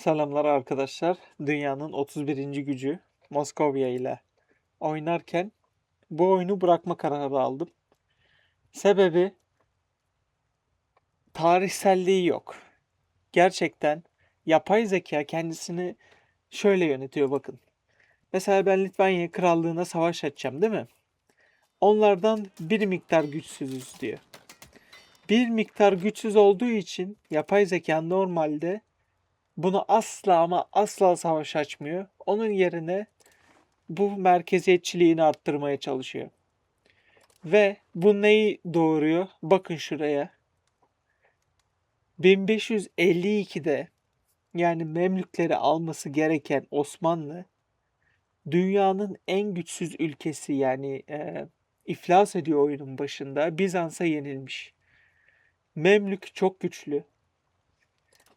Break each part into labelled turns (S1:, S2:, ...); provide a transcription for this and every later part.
S1: Selamlar arkadaşlar. Dünyanın 31. gücü Moskovya ile oynarken bu oyunu bırakma kararı aldım. Sebebi tarihselliği yok. Gerçekten yapay zeka kendisini şöyle yönetiyor bakın. Mesela ben Litvanya krallığına savaş açacağım değil mi? Onlardan bir miktar güçsüzüz diyor. Bir miktar güçsüz olduğu için yapay zeka normalde bunu asla ama asla savaş açmıyor. Onun yerine bu merkeziyetçiliğini arttırmaya çalışıyor. Ve bu neyi doğuruyor? Bakın şuraya. 1552'de yani Memlükleri alması gereken Osmanlı dünyanın en güçsüz ülkesi yani e, iflas ediyor oyunun başında. Bizans'a yenilmiş. Memlük çok güçlü.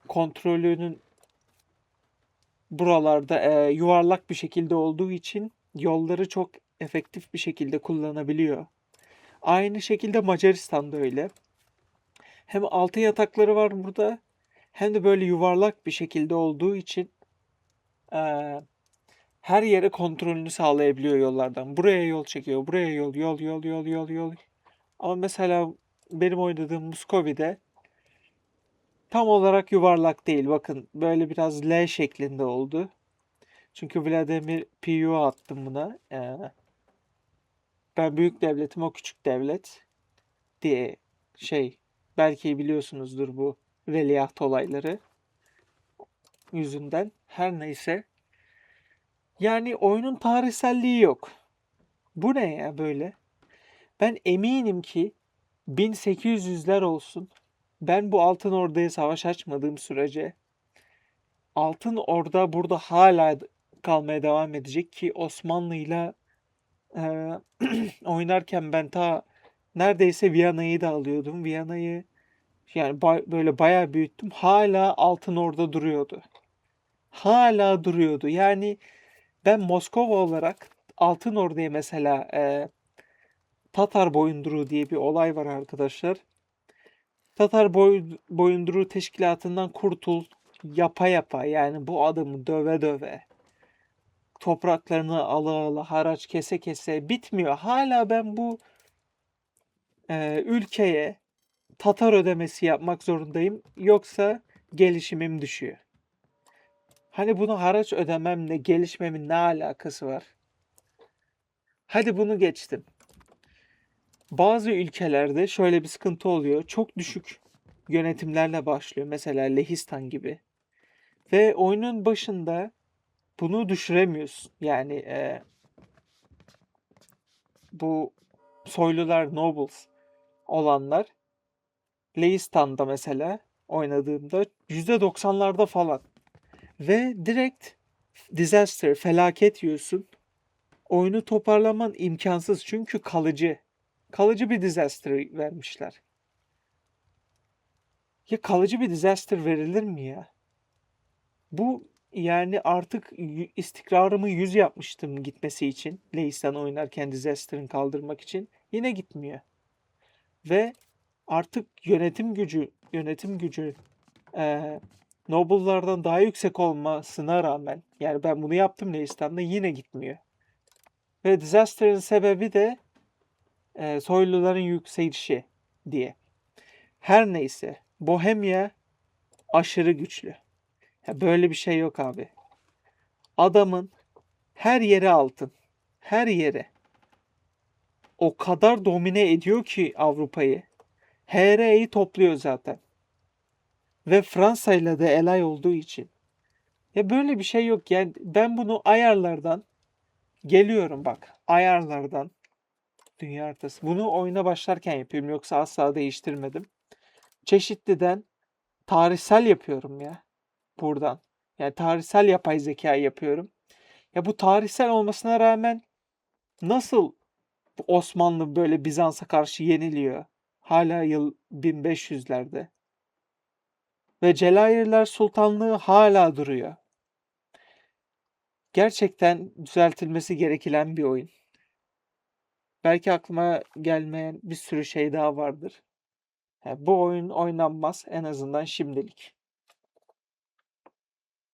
S1: Kontrolünün buralarda e, yuvarlak bir şekilde olduğu için yolları çok efektif bir şekilde kullanabiliyor. Aynı şekilde Macaristan'da öyle. Hem altı yatakları var burada hem de böyle yuvarlak bir şekilde olduğu için e, her yere kontrolünü sağlayabiliyor yollardan. Buraya yol çekiyor, buraya yol, yol, yol, yol, yol, yol. Ama mesela benim oynadığım Muscovi'de tam olarak yuvarlak değil. Bakın böyle biraz L şeklinde oldu. Çünkü Vladimir Piyu attım buna. Ee, ben büyük devletim o küçük devlet diye şey belki biliyorsunuzdur bu veliaht olayları yüzünden. Her neyse. Yani oyunun tarihselliği yok. Bu ne ya böyle? Ben eminim ki 1800'ler olsun. Ben bu Altın Ordu'ya savaş açmadığım sürece Altın Orda burada hala kalmaya devam edecek ki Osmanlı'yla e, oynarken ben ta neredeyse Viyana'yı da alıyordum. Viyana'yı yani ba- böyle bayağı büyüttüm. Hala Altın Orda duruyordu. Hala duruyordu. Yani ben Moskova olarak Altın Ordu'ya mesela e, Tatar boyunduruğu diye bir olay var arkadaşlar. Tatar boy, boyunduruğu teşkilatından kurtul yapa yapa yani bu adamı döve döve topraklarını ala ala haraç kese kese bitmiyor. Hala ben bu e, ülkeye Tatar ödemesi yapmak zorundayım. Yoksa gelişimim düşüyor. Hani bunu haraç ödememle gelişmemin ne alakası var? Hadi bunu geçtim. Bazı ülkelerde şöyle bir sıkıntı oluyor. Çok düşük yönetimlerle başlıyor. Mesela Lehistan gibi. Ve oyunun başında bunu düşüremiyorsun. Yani e, bu soylular, nobles olanlar Leistan'da mesela oynadığımda %90'larda falan. Ve direkt disaster, felaket yiyorsun. Oyunu toparlaman imkansız çünkü kalıcı. Kalıcı bir disaster vermişler. Ya kalıcı bir disaster verilir mi ya? Bu yani artık istikrarımı yüz yapmıştım gitmesi için. Leistan oynarken disaster'ın kaldırmak için. Yine gitmiyor. Ve artık yönetim gücü, yönetim gücü eee Noble'lardan daha yüksek olmasına rağmen yani ben bunu yaptım Leistan'da yine gitmiyor. Ve disaster'ın sebebi de e, soyluların yükselişi diye. Her neyse Bohemia aşırı güçlü. Ya böyle bir şey yok abi. Adamın her yere altın. Her yere. O kadar domine ediyor ki Avrupa'yı. HR'yi topluyor zaten. Ve Fransa ile de elay olduğu için. Ya böyle bir şey yok. Yani ben bunu ayarlardan geliyorum bak. Ayarlardan dünya haritası. Bunu oyuna başlarken yapıyorum. Yoksa asla değiştirmedim. Çeşitliden tarihsel yapıyorum ya. Buradan. Yani tarihsel yapay zeka yapıyorum. Ya bu tarihsel olmasına rağmen nasıl Osmanlı böyle Bizans'a karşı yeniliyor? Hala yıl 1500'lerde. Ve Celalirler Sultanlığı hala duruyor. Gerçekten düzeltilmesi gereken bir oyun. Belki aklıma gelmeyen bir sürü şey daha vardır. Ha, bu oyun oynanmaz en azından şimdilik.